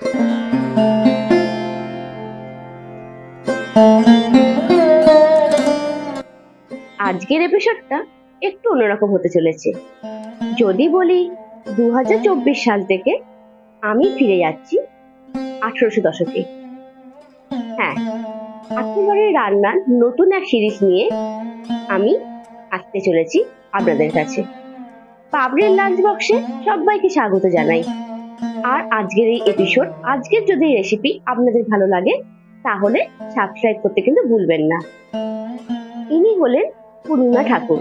আজকের এপিসোডটা একটু অন্যরকম হতে চলেছে। যদি বলি দু সাল থেকে আমি ফিরে যাচ্ছি আঠারোশো দশকে। হ্যাঁ একেবারে রান্নার নতুন এক সিরিজ নিয়ে আমি আসতে চলেছি আপনাদের কাছে। পাবলির লাঞ্চ বক্সে সবাইকে স্বাগত জানাই। আর আজকের এই এপিসোড আজকের যদি রেসিপি আপনাদের ভালো লাগে, তাহলে সাবস্ক্রাইব করতে কিন্তু ভুলবেন না। ইনি হলেন পূর্ণিমা ঠাকুর।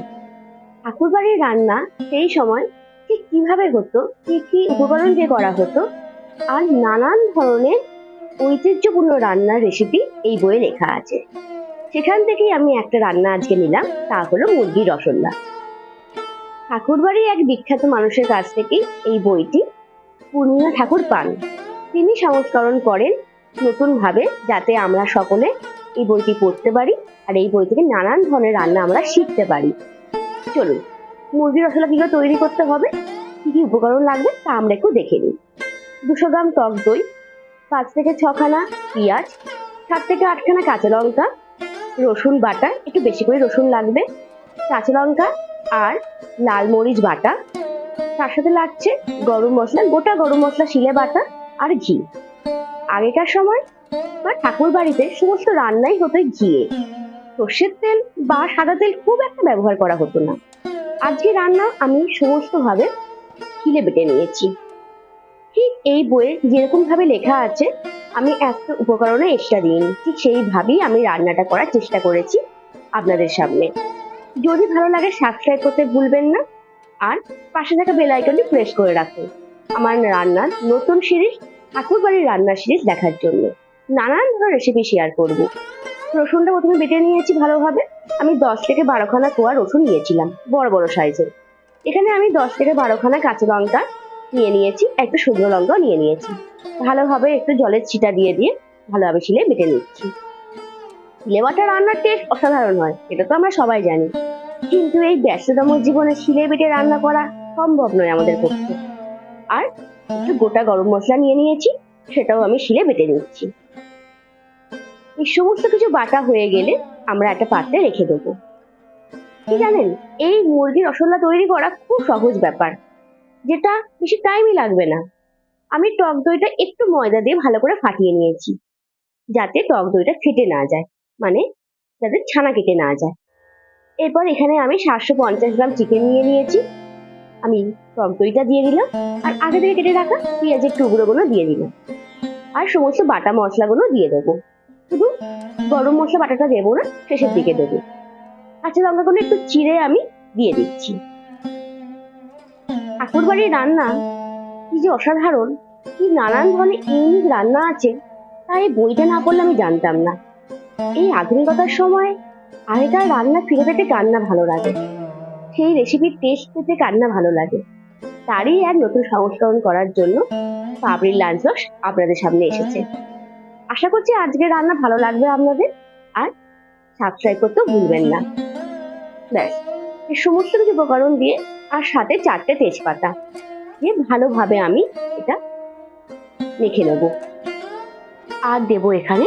ঠাকুর বাড়ির রান্না সেই সময় ঠিক কীভাবে হতো, কি কি উপকরণ দিয়ে করা হতো, আর নানান ধরনের ঐতিহ্যপূর্ণ রান্নার রেসিপি এই বইয়ে লেখা আছে। সেখান থেকেই আমি একটা রান্না আজকে নিলাম, তা হলো মুরগির রসগোল্লা। ঠাকুরবাড়ির এক বিখ্যাত মানুষের কাছ থেকেই এই বইটি পূর্ণিমা ঠাকুর পান। তিনি সংস্করণ করেন নতুন ভাবে যাতে আমরা সকলে এই বইটি পড়তে পারি আর এই বই থেকে নানান ধরনের রান্না আমরা শিখতে পারি। চলুন, মুরগির রসলা কি করে তৈরি করতে হবে, কি কি উপকরণ লাগবে তা আমরা একটু দেখে নিই। দুশো গ্রাম টক দই, পাঁচ থেকে ছখানা পেঁয়াজ, সাত থেকে আটখানা কাঁচা লঙ্কা, রসুন বাটা, একটু বেশি করে রসুন লাগবে, কাঁচা লঙ্কা আর লাল মরিচ বাটা তার সাথে লাগছে গরম মশলা, গোটা গরম মশলা, শিলে বাটা আর ঘি। আগেকার সময় বা ঠাকুর বাড়িতে সমস্ত রান্নাই হতো ঘিয়ে। সর্ষের তেল বা সাদা তেল খুব একটা ব্যবহার করা হতো না। আজকে রান্না আমি সমস্তভাবে খিলে বেটে নিয়েছি। ঠিক এই বইয়ে যেরকম ভাবে লেখা আছে, আমি একটা উপকরণে এক্সট্রা দিইনি ঠিক সেইভাবেই আমি রান্নাটা করার চেষ্টা করেছি আপনাদের সামনে। যদি ভালো লাগে সাবস্ক্রাইব করতে ভুলবেন না। আর পাশে থাকা বেল আইকনটি প্রেস করে রাখুন। আমার রান্নার নতুন সিরিজ ঠাকুর বাড়ির রান্নার সিরিজ দেখার জন্য। নানান ধরনের রেসিপি শেয়ার করব। রসুনটা প্রথমে বেটে নিয়েছি ভালোভাবে। আমি দশ থেকে বারোখানা কোয়া রসুন নিয়েছিলাম, বড় বড় সাইজের এখানে আমি দশ থেকে বারোখানা কাঁচা লঙ্কা নিয়ে নিয়েছি, একটা শুকনো লঙ্কাও নিয়ে নিয়েছি। ভালোভাবে একটু জলের ছিটা দিয়ে দিয়ে ভালোভাবে শিলে বেটে নিচ্ছি। শিলে বাটা রান্নার টেস্ট অসাধারণ হয়, এটা তো আমরা সবাই জানি। কিন্তু এই ব্যস্ততম জীবনে শিলে বেটে রান্না করা সম্ভব নয় আমাদের পক্ষে। আর একটু গোটা গরম মশলা নিয়ে নিয়েছি, সেটাও আমি শিলে বেটে নিচ্ছি। এই সমস্ত কিছু বাটা হয়ে গেলে আমরা একটা পাত্রে রেখে দেবো। কি জানেন, এই মুরগির রসগোল্লা তৈরি করা খুব সহজ ব্যাপার, যেটা বেশি টাইমই লাগবে না। আমি টক দইটা একটু ময়দা দিয়ে ভালো করে ফাটিয়ে নিয়েছি, যাতে টক দইটা ফেটে না যায় মানে যাতে ছানা কেটে না যায়। এরপর এখানে আমি সাতশো পঞ্চাশ গ্রাম চিকেন নিয়ে নিয়েছি। আমি টক দইটা দিয়ে দিলাম। আর আগে থেকে কেটে রাখা পেঁয়াজের টুকরোগুলো দিয়ে দিলাম। আর সমস্ত বাটা মশলাগুলো দিয়ে দেবো। শুধু গরম মশলা বাটাটা দেবো না, শেষের দিকে দেবো। কাঁচা লঙ্কাগুলো একটু চিড়ে আমি দিয়ে দিচ্ছি। ঠাকুর বাড়ির রান্না কি যে অসাধারণ। কি নানান ধরনের ইউনিক রান্না আছে, তাই বইটা না পড়লে আমি জানতাম না। এই আধুনিকতার সময় আগেকার রান্না ফিরে পেতে কান্না ভালো লাগে। সেই রেসিপির টেস্ট পেতে কান্না ভালো লাগে। তারই এক নতুন সংস্করণ করার জন্য পাবলির লাঞ্চ বক্স আপনাদের সামনে এসেছে। আশা করছি আজকের রান্না ভালো লাগবে আপনাদের। আর সাবস্ক্রাইব করতেও ভুলবেন না। ব্যাস, এই সমস্ত কিছু উপকরণ দিয়ে আর সাথে চারটে তেজপাতা দিয়ে ভালোভাবে আমি এটা মেখে নেব। আর দেব এখানে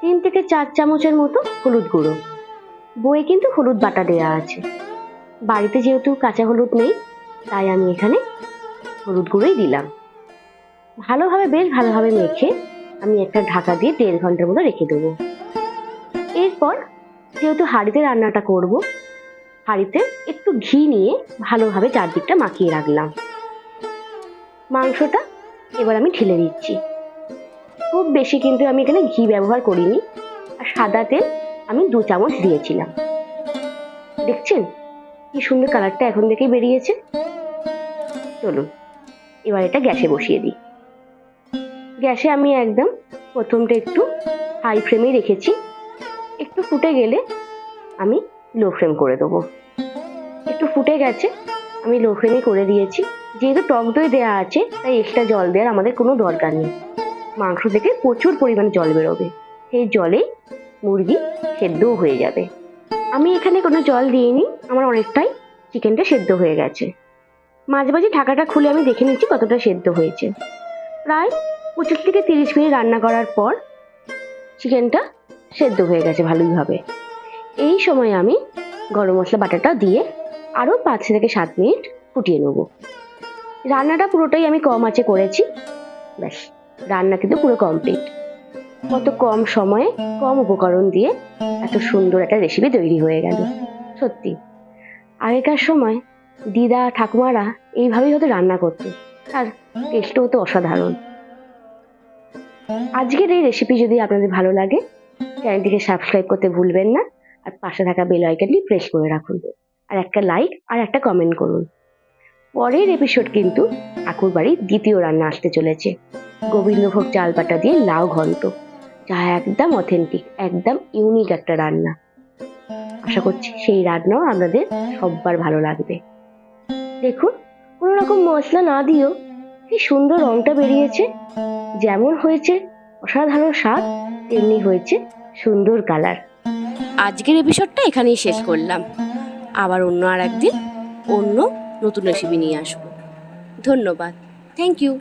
তিন থেকে চার চামচের মতো হলুদ গুঁড়ো। বইয়ে কিন্তু হলুদ বাটা দেওয়া আছে। বাড়িতে যেহেতু কাঁচা হলুদ নেই, তাই আমি এখানে হলুদ গুঁড়োই দিলাম। ভালোভাবে, বেশ ভালোভাবে মেখে আমি একটা ঢাকা দিয়ে দেড় ঘণ্টার মতো রেখে দেবো। এরপর যেহেতু হাঁড়িতে রান্নাটা করব, হাঁড়িতে একটু ঘি নিয়ে ভালোভাবে চারদিকটা মাখিয়ে রাখলাম। মাংসটা এবার আমি ঢেলে দিচ্ছি। খুব বেশি কিন্তু আমি এখানে ঘি ব্যবহার করিনি। আর সাদা তেল আমি দু চামচ দিয়েছিলাম। দেখছেন? কি সুন্দর কালারটা এখন থেকেই বেরিয়েছে। চলুন, এবার এটা গ্যাসে বসিয়ে দিই। গ্যাসে আমি একদম প্রথমটা একটু হাই ফ্লেমে রেখেছি। একটু ফুটে গেলে আমি লো ফ্লেম করে দেবো। একটু ফুটে গেছে, আমি লো ফ্লেমে করে দিয়েছি। যেহেতু টক দই দেওয়া আছে, তাই এক্সট্রা জল দেওয়ার আমাদের কোনো দরকার নেই। মাংস থেকে প্রচুর পরিমাণে জল বেরোবে। সেই জলে মুরগি সেদ্ধও হয়ে যাবে। আমি এখানে কোনো জল দিইনি, আমার অনেকটাই চিকেনটা সেদ্ধ হয়ে গেছে। মাঝে মাঝে ঢাকাটা খুলে আমি দেখে নিচ্ছি কতটা সেদ্ধ হয়েছে। প্রায় পঁচিশ থেকে তিরিশ মিনিট রান্না করার পর চিকেনটা সেদ্ধ হয়ে গেছে ভালোইভাবে। এই সময় আমি গরম মশলা বাটাটা দিয়ে আরও পাঁচ থেকে সাত মিনিট ফুটিয়ে নেব। রান্নাটা পুরোটাই আমি কম আঁচে করেছি। ব্যাস, রান্না কিন্তু পুরো কমপ্লিট। কত কম সময়ে কম উপকরণ দিয়ে এত সুন্দর একটা রেসিপি তৈরি হয়ে গেল। সত্যি। আগেকার সময় দিদা, ঠাকুমারা এইভাবেই হয়তো রান্না করতো। আর টেস্টও হতো অসাধারণ। আজকের এই রেসিপি যদি আপনাদের ভালো লাগে, চ্যানেলটিকে সাবস্ক্রাইব করতে ভুলবেন না আর পাশে থাকা বেল আইকনটি প্রেস করে রাখুন। আর একটা লাইক আর একটা কমেন্ট করুন। পরের এপিসোড কিন্তু ঠাকুর বাড়ির দ্বিতীয় রান্না আসতে চলেছে। গোবিন্দভোগ চাল বাটা দিয়ে লাউ ঘন্ট। যা একদম অথেন্টিক একদম ইউনিক একটা রান্না। আশা করছি সেই রান্নাও আপনাদের সববার ভালো লাগবে। দেখুন, কোনো রকম মশলা না দিয়েও কি সুন্দর রংটা বেরিয়েছে। যেমন হয়েছে অসাধারণ স্বাদ, তেমনি হয়েছে সুন্দর কালার আজকের এপিসোডটা এখানেই শেষ করলাম। আবার অন্য আর একদিন অন্য নতুন রেসিপি নিয়ে আসব। ধন্যবাদ। Thank you